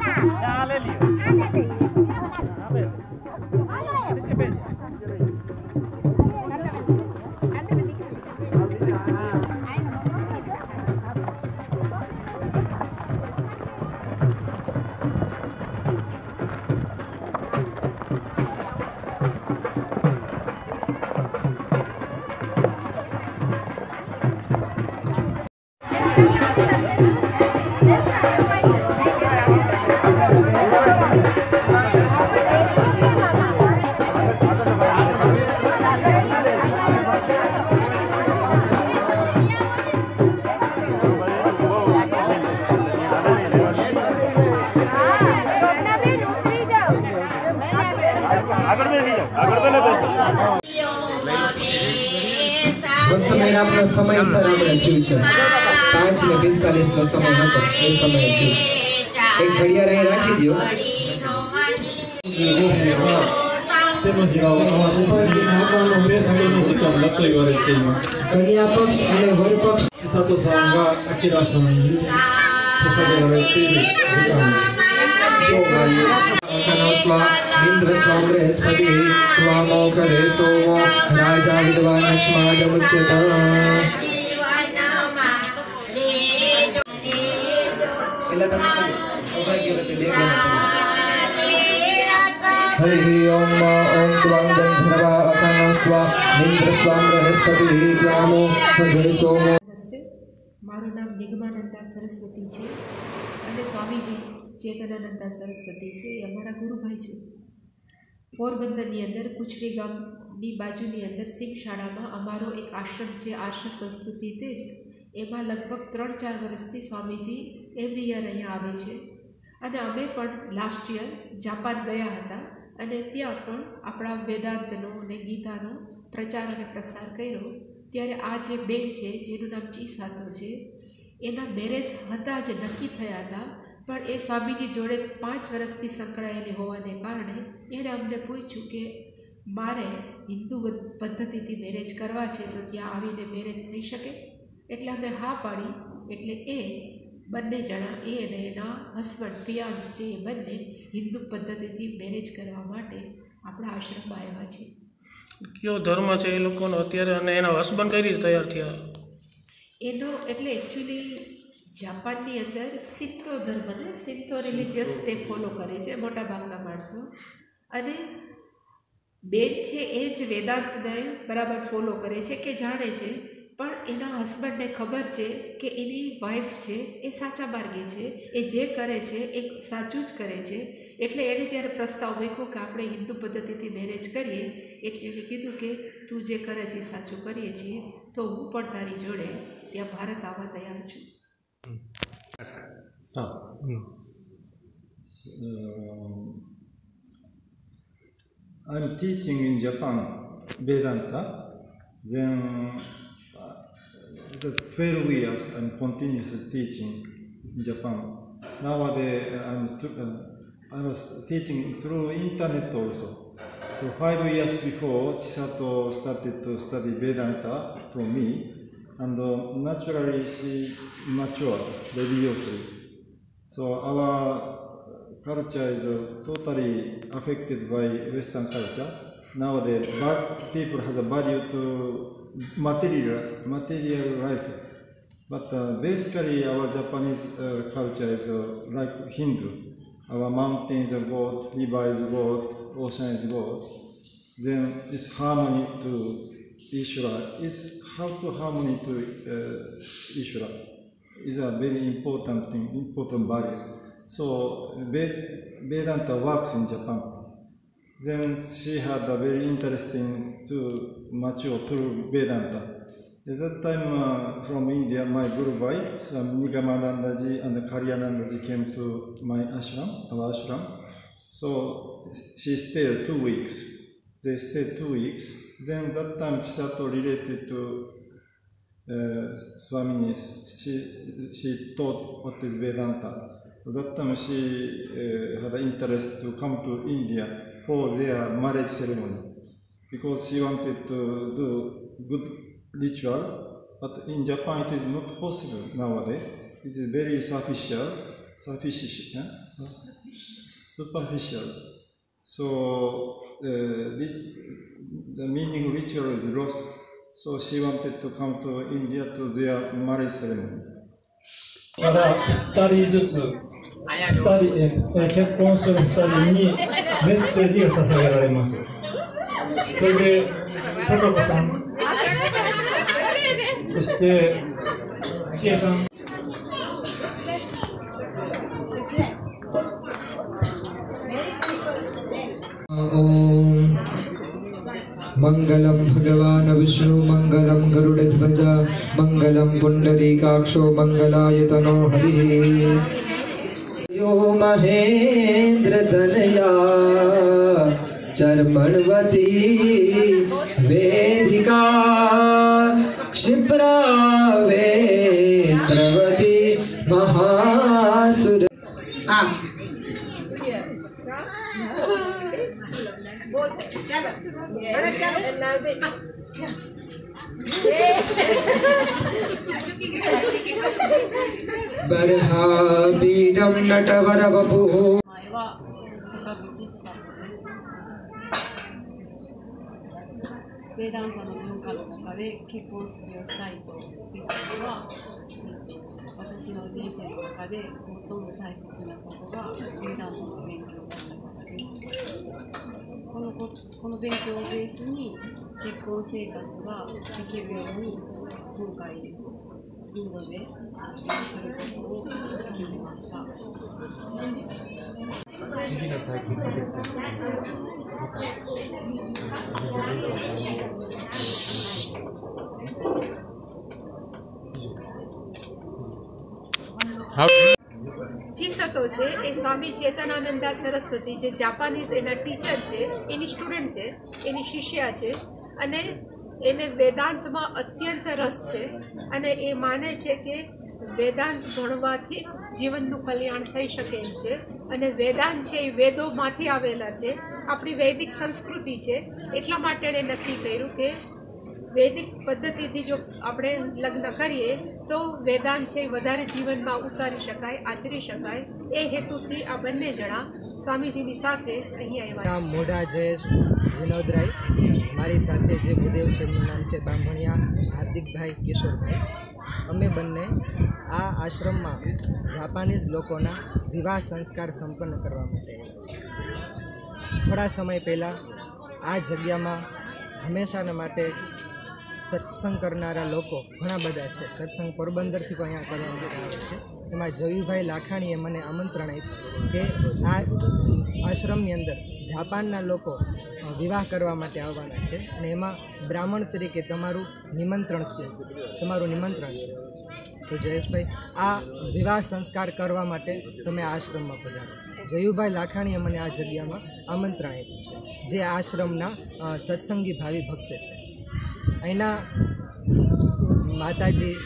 લ્યો. મસ્ત મહિના આપણો સમય સર આપણે જીવ છે પાંચ ને પિસ્તાલીસનો સમય હતો એ સમય જીવ છે એક ઘડિયાળ અહીં રાખી દો કન્યા પક્ષ અને વર પક્ષ સાતો સાંગા અકિરાશમ સસગરવે તેવી જીકામ જો ગાયો स्वाहा इन्द्र स्वामृहस्पति त्वामोखरे सोमो राजा विद्वान् लक्ष्मादमुच्यत हरिः ॐ मा ॐ त्वां गन्धर्वा अकनो स्वा इन्द्र स्वामृहस्पति त्वामोखरे सोमो મારું નામ નિગમાનંદા સરસ્વતી છે અને સ્વામીજી ચેતનાનંદા સરસ્વતી છે, એ અમારા ગુરુભાઈ છે. પોરબંદરની અંદર, કુછડી ગામની બાજુની અંદર સિંહ શાળામાં અમારો એક આશ્રમ છે, આર્ષ સંસ્કૃતિ તીર્થ. એમાં લગભગ ત્રણ ચાર વર્ષથી સ્વામીજી એવરી યર અહીંયા આવે છે. અને અમે પણ લાસ્ટ યર જાપાન ગયા હતા અને ત્યાં પણ આપણા વેદાંતનો અને ગીતાનો પ્રચાર અને પ્રસાર કર્યો. ત્યારે આ જે બેન છે, જેનું નામ ચીસાતો છે, એના મેરેજ હતા જ, નક્કી થયા હતા. પણ એ સ્વામીજી જોડે પાંચ વર્ષથી સંકળાયેલી હોવાને કારણે એણે અમને પૂછ્યું કે મારે હિન્દુ પદ્ધતિથી મેરેજ કરવા છે તો ત્યાં આવીને મેરેજ થઈ શકે? એટલે અમે હા પાડી એટલે એ બંને જણા એ અને એના હસબન્ડ ફિયાન્સ છે એ બંને હિન્દુ પદ્ધતિથી મેરેજ કરવા માટે આપણા આશ્રમમાં આવ્યા છે. કયો ધર્મ છે એ લોકોનો અત્યારે? અને એના હસબન્ડ કઈ રીતે તૈયાર થયા? એનો એટલે એકચ્યુઅલી જાપાનની અંદર સિત્તો ધર્મને સિત્તો રિલિજિયસ તે ફોલો કરે છે મોટાભાગના માણસો. અને બેન છે એ જ વેદાંતને બરાબર ફોલો કરે છે કે જાણે છે પણ એના હસબન્ડને ખબર છે કે એની વાઈફ છે એ સાચા માર્ગે છે એ જે કરે છે એ સાચું જ કરે છે. એટલે એણે જ્યારે પ્રસ્તાવ મૂક્યો કે આપણે હિન્દુ પદ્ધતિથી મેરેજ કરીએ એટલે એણે કીધું કે તું જે કરે છે એ સાચું કરીએ છીએ તો હું પણ તારી જોડે ત્યાં ભારત આવવા તૈયાર છું. Start. Um, I'm teaching in Japan Vedanta. Then uh, the 12 years I'm continuously teaching in Japan. Nowadays I'm uh, I was teaching through internet also. So five years before, Chisato started to study Vedanta from me, and uh, naturally she matured religiously. So our culture is uh, totally affected by Western culture. Nowadays, but people has a value to material material life. But uh, basically, our Japanese uh, culture is uh, like Hindu. Our mountains are God, river is God, ocean is God. Then this harmony to Ishvara is how to harmony to uh, Ishvara is a very important thing, important value. So Vedanta works in Japan. Then she had a very interesting to mature through Vedanta. At that time, uh, from India, my Guru Bhai, some Nigamanandaji and Karyanandaji came to my ashram, our ashram. So she stayed two weeks. They stayed two weeks. Then that time Chisato related to Swamini, she, she taught what is Vedanta. That time she uh, had an interest to come to India for their marriage ceremony because she wanted to do good ritual but in Japan it is not possible nowadays. It is very superficial, superficial, eh? superficial. So uh, this, the meaning ritual is lost. So she wanted to come to India to their marriage ceremony. ただ2人ずつ2人ええ結婚する2人にメッセージが捧げられますそれで高子さんそして千恵さん मङ्गलं भगवान् विष्णु मङ्गलं गरुडध्वज मङ्गलं पुण्डरीकाक्षो मङ्गलायतनो हरिः यो महेन्द्रतनया चर्मण्वती वेदिका क्षिप्रा बर्हापीडं नटवरवपुः 前は坂口千さんベーダンタの文化の中で結婚式をしたいと言ったのは、えっと私の人生の中で最も大切なことがベーダンタの勉強だったからです。 このここの勉強をベースに結婚生活ができるように今回インドで実験することを決めました。ચિસતો છે એ સ્વામી ચેતનાનંદા સરસ્વતી જે Japanese એના teacher છે, એની student છે, એની શિષ્યા છે અને એને વેદાંતમાં અત્યંત રસ છે અને એ માને છે કે વેદાંત ભણવાથી જ જીવનનું કલ્યાણ થઈ શકે એમ છે અને વેદાંત છે એ વેદોમાંથી આવેલા છે. આપણી વૈદિક સંસ્કૃતિ છે, એટલા માટે એણે નક્કી કર્યું કે વૈદિક પદ્ધતિથી જો આપણે લગ્ન કરીએ તો વેદાંત છે, વધારે જીવનમાં ઉતારી શકાય, આચરી શકાય. એ હેતુથી આ બંને જણા સ્વામીજીની સાથે અહીં આવ્યા મોઢા જયેશ વિનોદરાય. મારી સાથે જે ભૂદેવ છે, એમનું નામ છે બાંભણિયા, હાર્દિકભાઈ કિશોરભાઈ. અમે બંને આ આશ્રમમાં જાપાનીઝ લોકોના વિવાહ સંસ્કાર સંપન્ન કરવા માટે થોડા સમય પહેલાં આ જગ્યામાં હંમેશાના માટે સત્સંગ કરનારા લોકો ઘણા બધા છે. સત્સંગ પોરબંદરથી પણ અહીંયા કરવા માટે આવે છે. એમાં જયુભાઈ લાખાણીએ મને આમંત્રણ આપ્યું કે આ આશ્રમની અંદર જાપાનના લોકો વિવાહ કરવા માટે આવવાના છે અને એમાં બ્રાહ્મણ તરીકે તમારું નિમંત્રણ થયું. તમારું નિમંત્રણ છે. તો જયેશભાઈ, આ વિવાહ સંસ્કાર કરવા માટે તમે આશ્રમમાં પધારો. જયુભાઈ લાખાણીએ મને આ જગ્યામાં આમંત્રણ આપ્યું છે. જે આશ્રમના સત્સંગી ભાવિ ભક્ત છે. અહીંના માતાજી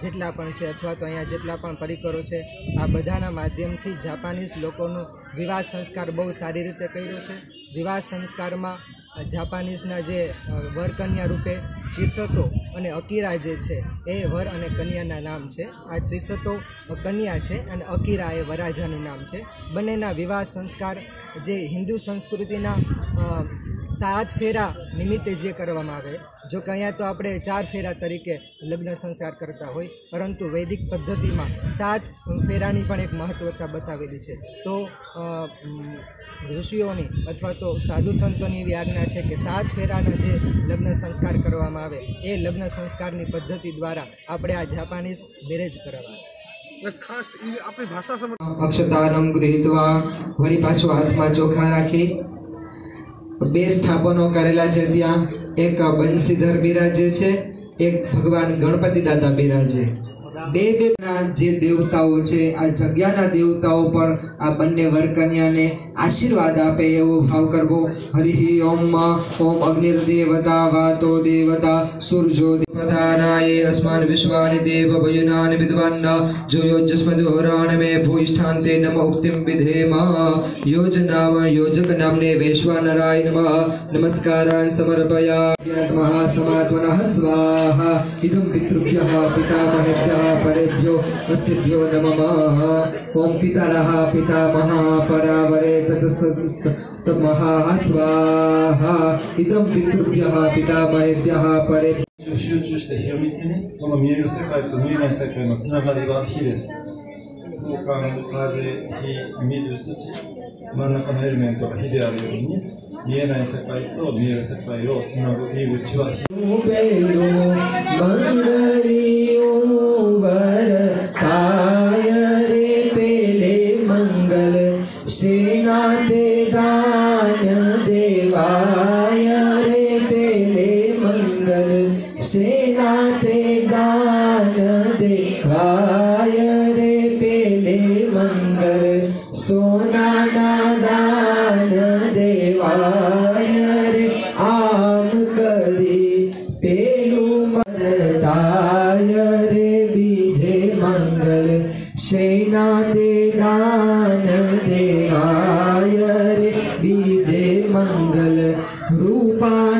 જેટલા પણ છે અથવા તો અહીંયા જેટલા પણ પરિકરો છે, આ બધાના માધ્યમથી જાપાનીઝ લોકોનો વિવાહ સંસ્કાર બહુ સારી રીતે કર્યો છે. વિવાહ સંસ્કારમાં જાપાનીઝના જે વર વરકન્યા રૂપે ચિસતો અને અકીરા જે છે, એ વર અને કન્યાના નામ છે. આ ચિસતો કન્યા છે અને અકીરા એ વરાજાનું નામ છે. બંનેના વિવાહ સંસ્કાર જે હિન્દુ સંસ્કૃતિના સાત ફેરા નિમિત્તે જે કરવામાં આવે જો કે અહીંયા તો આપણે ચાર ફેરા તરીકે લગ્ન સંસ્કાર કરતા હોય પરંતુ વૈદિક પદ્ધતિમાં સાત ફેરાની પણ એક મહત્વતા બતાવેલી છે. તો ઋષિઓની અથવા તો સાધુ સંતોની એવી આજ્ઞા છે કે સાત ફેરાના જે લગ્ન સંસ્કાર કરવામાં આવે એ લગ્ન સંસ્કારની પદ્ધતિ દ્વારા આપણે આ જાપાનીઝ મેરેજ કરાવવાના છે. ખાસ આપણી ભાષા સમજ અક્ષતારમ ગૃહીત્વા વળી પાછું હાથમાં ચોખા રાખી બે સ્થાપનો કરેલા છે ત્યાં. એક બંસીધર બિરાજે છે એક ભગવાન ગણપતિ દાદા બિરાજે. બે બે ના જે દેવતાઓ છે આ જગ્યાના દેવતાઓ પણ આ બંને વરકન્યાને આશીર્વાદ આપે એવો ભાવ કરવો હરિ ઓમ ઓમ અગ્નિર્દેવતા વાતો દેવતા સૂર્જો દેવતારાય અસ્માન વિશ્વાનિ દેવ ભયુનાન વિદ્વાન જો યોજસ્મદોરાણ મે ભૂષ્ઠાંતે નમ ઉક્તિમ વિધેમ યોજનામ યોજક નામને વૈશ્વાનરાય નમઃ નમસ્કારાન સમર્પયામ્યત્મઃ સમાત્મનઃ સ્વાહા ઇદં પિતૃભ્યઃ પિતામહેભ્યः परेभ्यो अस्थिभ्यो नमः ॐ पितरः पितामहः परावरे ततस्तमः स्वाहा इदं पितृभ्यः पितामहेभ्यः परे 集中して広めてね、この見える世界と見えない世界のつながりは火です。空間、風、火、水、土、真ん中のエレメントが火であるように、見えない世界と見える世界をつなぐ入り口は火。વરતાય રે પેલે મંગલ સેના તે દાન દેવાય રે પેલે મંગલ સેના सेनाते दानदेवाय दानेवायरे विजय मङ्गल रूपा